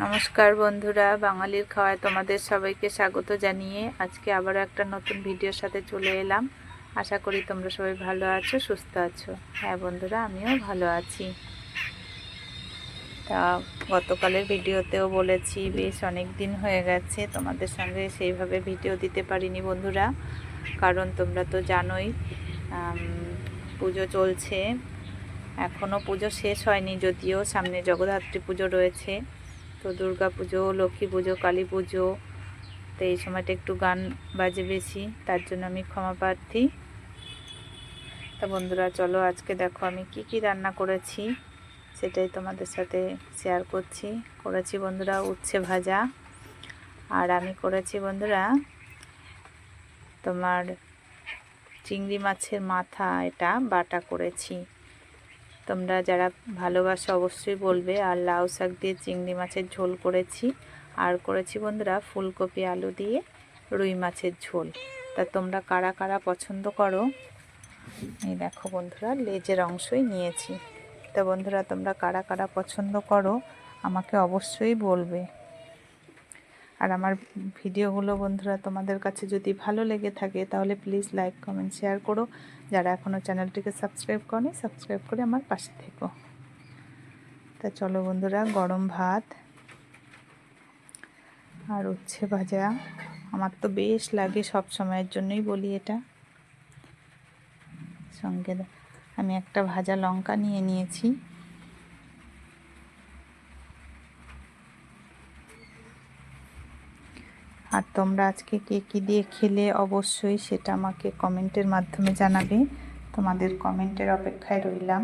নমস্কার বন্ধুরা, বাঙালির খাওয়ায় তোমাদের সবাইকে স্বাগত জানিয়ে আজকে আবারও একটা নতুন ভিডিওর সাথে চলে এলাম। আশা করি তোমরা সবাই ভালো আছো, সুস্থ আছো। হ্যাঁ বন্ধুরা, আমিও ভালো আছি। তা গতকালের ভিডিওতেও বলেছি, বেশ অনেক দিন হয়ে গেছে, তোমাদের সঙ্গে সেইভাবে ভিডিও দিতে পারিনি বন্ধুরা। কারণ তোমরা তো জানোই পুজো চলছে। এখনও পুজো শেষ হয়নি যদিও, সামনে জগদ্ধাত্রী পুজো রয়েছে। তো দুর্গা পুজো, লক্ষ্মী পুজো, কালী পুজো, তো এই সময়টা একটু গান বাজে বেশি, তার জন্য আমি ক্ষমা প্রার্থী। তা বন্ধুরা, চলো আজকে দেখো আমি কি কি রান্না করেছি, সেটাই তোমাদের সাথে শেয়ার করছি। করেছি বন্ধুরা উচ্ছে ভাজা, আর আমি করেছি বন্ধুরা তোমার চিংড়ি মাছের মাথা, এটা বাটা করেছি। তোমরা যারা ভালোবাসো অবশ্যই বলবে, আর লাউ শাক দিয়ে চিংড়ি মাছের ঝোল করেছি। আর করেছি বন্ধুরা ফুলকপি আলু দিয়ে রুই মাছের ঝোল। তা তোমরা কারা কারা পছন্দ করো? এই দেখো বন্ধুরা, লেজের অংশই নিয়েছি। তা বন্ধুরা তোমরা কারা কারা পছন্দ করো আমাকে অবশ্যই বলবে। আর আমার ভিডিওগুলো বন্ধুরা তোমাদের কাছে যদি ভালো লেগে থাকে, তাহলে প্লিজ লাইক কমেন্ট শেয়ার করো। যারা এখনও চ্যানেলটিকে সাবস্ক্রাইব করনি সাবস্ক্রাইব করে আমার পাশে থেকো। তা চলো বন্ধুরা, গরম ভাত আর উচ্ছে ভাজা। আমার তো বেশ লাগে সব সময়ের জন্যই বলি এটা। সঙ্গে আমি একটা ভাজা লঙ্কা নিয়ে নিয়েছি। আর তোমরা আজকে কে কী দিয়ে খেলে অবশ্যই সেটা আমাকে কমেন্টের মাধ্যমে জানাবে। তোমাদের কমেন্টের অপেক্ষায় রইলাম।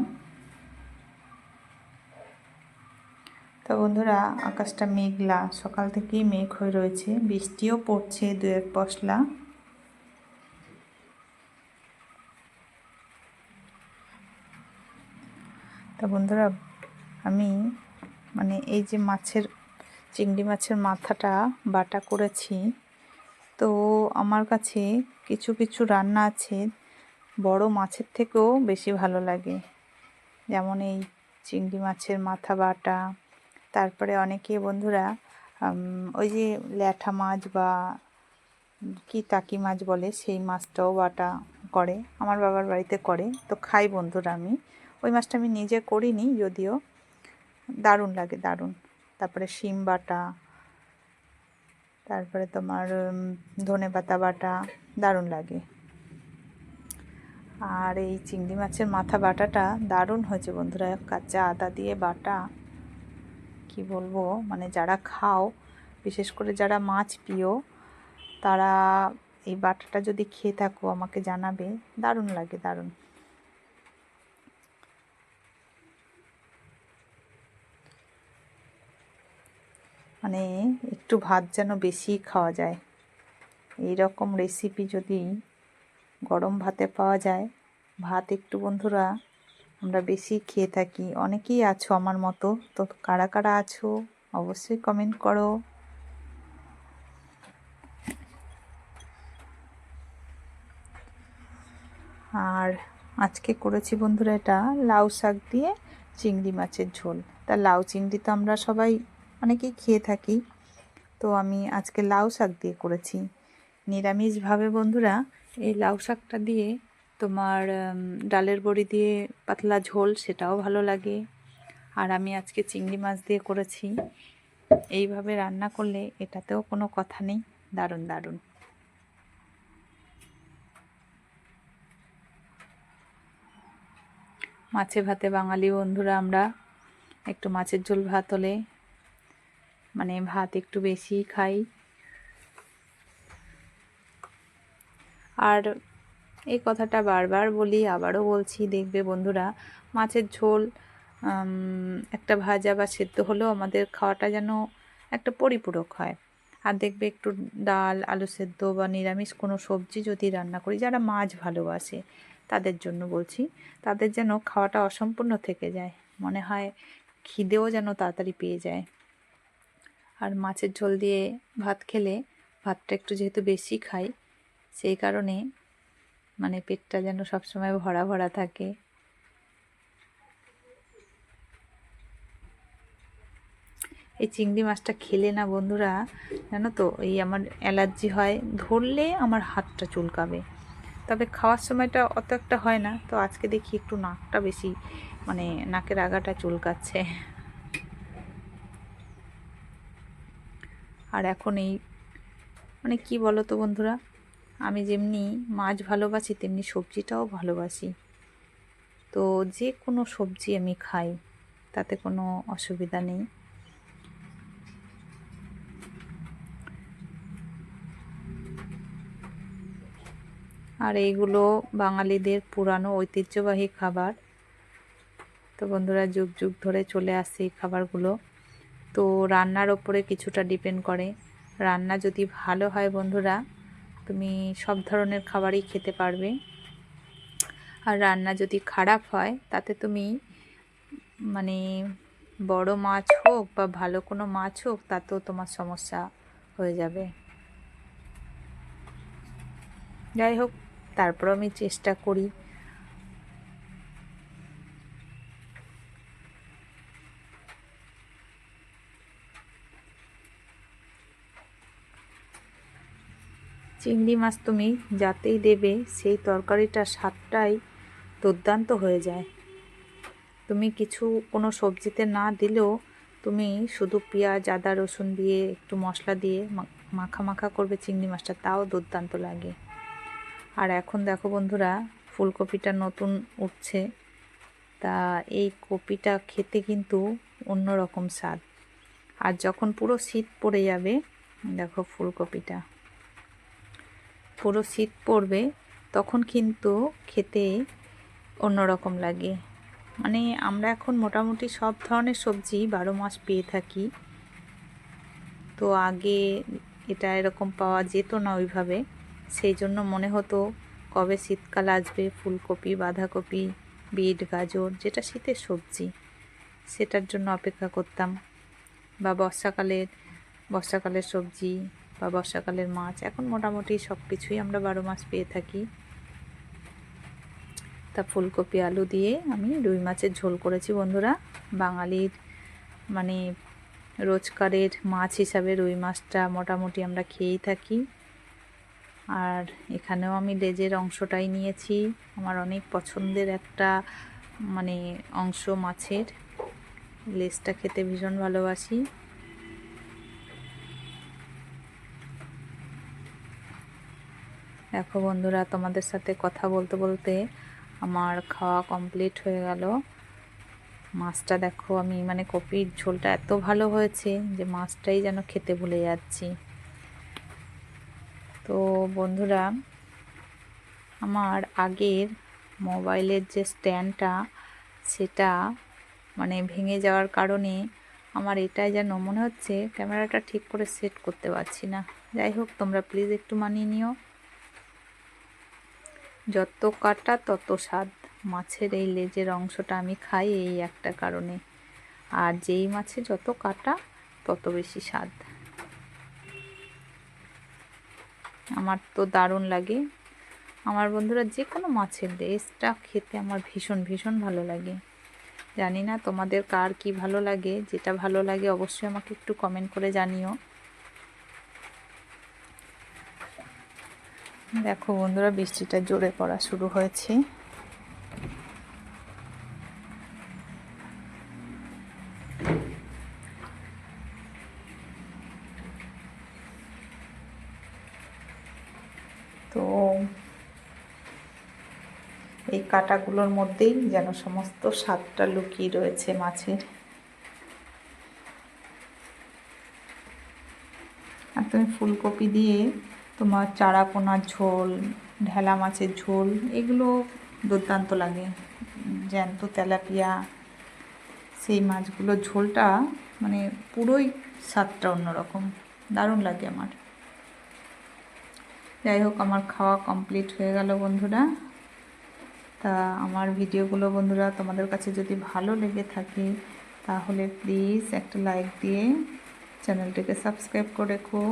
তো বন্ধুরা, আকাশটা মেঘলা, সকাল থেকেই মেঘ হয়ে রয়েছে, বৃষ্টিও পড়ছে দু এক পশলা। তা বন্ধুরা, আমি মানে এই যে মাছের চিংড়ি মাছের মাথাটা বাটা করেছি। তো আমার কাছে কিছু কিছু রান্না আছে, বড় মাছের থেকেও বেশি ভালো লাগে। যেমন এই চিংড়ি মাছের মাথা বাটা, তারপরে অনেকে বন্ধুরা ওই যে ল্যাঠা মাছ বা কি টাকি মাছ বলে, সেই মাছটাও বাটা করে, আমার বাবার বাড়িতে করে, তো খাই বন্ধুরা আমি। ওই মাছটা আমি নিজে করিনি, যদিও। দারুণ লাগে, দারুণ। তারপরে শিম বাটা, তারপরে তোমার ধনে পাতা বাটা, দারুণ লাগে। আর এই চিংড়ি মাছের মাথা বাটাটা দারুণ হয়েছে বন্ধুরা, কাঁচা আদা দিয়ে বাটা, কি বলব? মানে যারা খাও, বিশেষ করে যারা মাছ প্রিয়, তারা এই বাটাটা যদি খেয়ে থাকো, আমাকে জানাবে, দারুণ লাগে, দারুণ। মানে একটু ভাত যেন বেশি খাওয়া যায়। এই রকম রেসিপি যদি গরম ভাতে পাওয়া যায়, ভাত একটু বন্ধুরা আমরা বেশি খেয়ে থাকি। অনেকেই আছো আমার মতো। তো কারা কারা আছো অবশ্যই কমেন্ট করো। আর আজকে করেছি বন্ধুরা এটা লাউ শাক দিয়ে চিংড়ি মাছের ঝোল। তা লাউ চিংড়ি তো আমরা সবাই অনেকেই খেয়ে থাকি। তো আমি আজকে লাউ শাক দিয়ে করেছি। নিরামিষভাবে বন্ধুরা, এই লাউ শাকটা দিয়ে তোমার ডালের বড়ি দিয়ে পাতলা ঝোল সেটাও ভালো লাগে। আর আমি আজকে চিংড়ি মাছ দিয়ে করেছি। এইভাবে রান্না করলে এটাতেও কোনো কথা নেই। দারুণ দারুণ। মাছে ভাতে বাঙালি বন্ধুরা, আমরা একটু মাছের ঝোল ভাত হলে মানে ভাত একটু বেশি খাই। আর এই কথাটা বারবার বলি, আবারও বলছি, দেখবে বন্ধুরা, মাছের ঝোল একটা ভাজা বা সেদ্ধ হলেও আমাদের খাওয়াটা যেন একটা পরিপূরক হয়। আর দেখবে একটু ডাল, আলু সেদ্ধ বা নিরামিষ কোনো সবজি যদি রান্না করি, যারা মাছ ভালোবাসে, তাদের জন্য বলছি, তাদের যেন খাওয়াটা অসম্পূর্ণ থেকে যায়। মনে হয় খিদেও যেন তাড়াতাড়ি পেয়ে যায়। আর মাছের ঝোল দিয়ে ভাত খেলে ভাতটা একটু যেহেতু বেশি খাই, সেই কারণে মানে পেটটা যেন সবসময় ভরা ভরা থাকে। এই চিংড়ি মাছটা খেলে না বন্ধুরা, জানো তো, এই আমার অ্যালার্জি হয়, ধরলে আমার হাতটা চুলকাবে। তবে খাওয়ার সময়টা অত একটা হয় না, তো আজকে দেখি একটু নাকটা বেশি মানে নাকের আগাটা চুলকাচ্ছে। আর এখন এই মানে কি বলো তো বন্ধুরা? আমি যেমনি মাছ ভালোবাসি, তেমনি সবজিটাও ভালোবাসি। তো যে কোনো সবজি আমি খাই, তাতে কোনো অসুবিধা নেই। আর এইগুলো বাঙালিদের পুরানো ঐতিহ্যবাহী খাবার। তো বন্ধুরা যুগ যুগ ধরে চলে আসে এই খাবারগুলো। তো রান্নার ওপরে কিছুটা ডিপেন্ড করে। রান্না যদি ভালো হয় বন্ধুরা, তুমি সব ধরনের খাবারই খেতে পারবে। আর রান্না যদি খারাপ হয়, তাতে তুমি মানে বড় মাছ হোক বা ভালো কোনো মাছ হোক, তাতেও তোমার সমস্যা হয়ে যাবে। যাই হোক তারপর আমি চেষ্টা করি। চিংড়ি মাছ তুমি যাতেই দেবে, সেই তরকারিটার স্বাদটাই দুর্দান্ত হয়ে যায়। তুমি কিছু কোনো সবজিতে না দিলেও তুমি শুধু পেঁয়াজ, আদা, রসুন দিয়ে একটু মশলা দিয়ে মাখা মাখা করবে চিংড়ি মাছটা, তাও দুর্দান্ত লাগে। আর এখন দেখো বন্ধুরা, ফুলকপিটা নতুন উঠছে। তা এই কপিটা খেতে কিন্তু অন্যরকম স্বাদ। আর যখন পুরো শীত পড়ে যাবে, দেখো ফুলকপিটা। পুরো শীত পড়বে, তখন কিন্তু খেতে অন্যরকম লাগে। মানে আমরা এখন মোটামুটি সব ধরনের সবজি বারো মাস পেয়ে থাকি। তো আগে এটা এরকম পাওয়া যেত না ওইভাবে। সেই জন্য মনে হতো কবে শীতকাল আসবে, ফুলকপি, বাঁধাকপি, বিট, গাজর, যেটা শীতের সবজি, সেটার জন্য অপেক্ষা করতাম। বা বর্ষাকালের বর্ষাকালের সবজি বা বর্ষাকালের মাছ, এখন মোটামুটি সব কিছুই আমরা বারো মাস পেয়ে থাকি। তা ফুলকপি, আলু দিয়ে আমি রুই মাছের ঝোল করেছি বন্ধুরা। বাঙালির মানে রোজকারের মাছ হিসাবে রুই মাছটা মোটামুটি আমরা খেয়েই থাকি। আর এখানেও আমি লেজের অংশটাই নিয়েছি। আমার অনেক পছন্দের একটা মানে অংশ মাছের। লেজটা খেতে ভীষণ ভালোবাসি। দেখো বন্ধুরা, তোমাদের সাথে কথা বলতে বলতে আমার খাওয়া কমপ্লিট হয়ে গেল। মাছটা দেখো আমি মানে কপির ঝোলটা এত ভালো হয়েছে যে মাছটাই যেন খেতে ভুলে যাচ্ছি। তো বন্ধুরা, আমার আগের মোবাইলের যে স্ট্যান্ডটা, সেটা মানে ভেঙে যাওয়ার কারণে আমার এটাই যেন মনে হচ্ছে, ক্যামেরাটা ঠিক করে সেট করতে পারছি না। যাই হোক, তোমরা প্লিজ একটু মানিয়ে নিও। যত কাটা তত স্বাদ। মাছের এই লেজের অংশটা আমি খাই এই একটা কারণে। আর যেই মাছে যত কাটা, তত বেশি স্বাদ। আমার তো দারুণ লাগে। আমার বন্ধুরা যে কোনো মাছের লেজটা খেতে আমার ভীষণ ভীষণ ভালো লাগে। জানি না তোমাদের কার কি ভালো লাগে। যেটা ভালো লাগে অবশ্যই আমাকে একটু কমেন্ট করে জানিও। দেখো বন্ধুরা, বৃষ্টিটা জোরে পড়া শুরু হয়েছে। তো এই কাটাগুলোর মধ্যেই যেন সমস্ত স্বাদটা লুকিয়ে রয়েছে মাছের। আর তুমি ফুলকপি দিয়ে তোমার চারাপোনার ঝোল, ঢেলা মাছের ঝোল, এগুলো দুর্দান্ত লাগে। জ্যান্ত তেলাপিয়া, সেই মাছগুলোর ঝোলটা মানে পুরোই স্বাদটা অন্যরকম। দারুণ লাগে আমার। যাই হোক, আমার খাওয়া কমপ্লিট হয়ে গেল বন্ধুরা। তা আমার ভিডিওগুলো বন্ধুরা, তোমাদের কাছে যদি ভালো লেগে থাকে, তাহলে প্লিজ একটা লাইক দিয়ে চ্যানেলটিকে সাবস্ক্রাইব করে রেখো।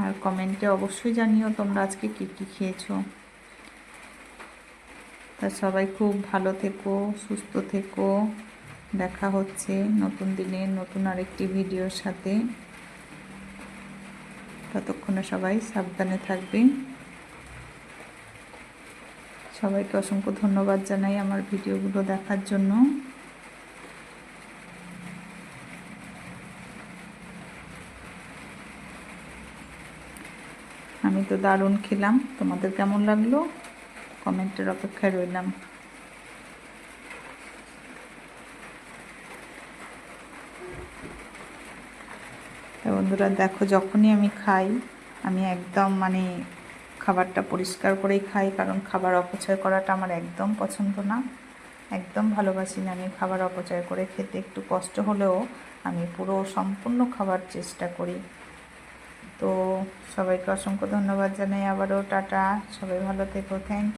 আর কমেন্টে অবশ্যই জানিও তোমরা আজকে কী কী খেয়েছো। তা সবাই খুব ভালো থেকো, সুস্থ থেকো। দেখা হচ্ছে নতুন দিনে নতুন আরেকটি ভিডিওর সাথে। ততক্ষণে সবাই সাবধানে থাকবে। সবাইকে অসংখ্য ধন্যবাদ জানাই আমার ভিডিওগুলো দেখার জন্য। আমি তো দারুণ খেলাম। তোমাদের কেমন লাগল? কমেন্টের অপেক্ষায় রইলাম। বন্ধুরা, দেখো যখনই আমি খাই, আমি একদম মানে খাবারটা পরিষ্কার করেই খাই, কারণ খাবার অপচয় করাটা আমার একদম পছন্দ না। একদম ভালোবাসি না আমি খাবার অপচয় করে। খেতে একটু কষ্ট হলেও আমি পুরো সম্পূর্ণ খাবার চেষ্টা করি। তো সবাইকে অসংখ্য ধন্যবাদ জানাই। আবারও টাটা। সবাই ভালো থেকো। থ্যাংক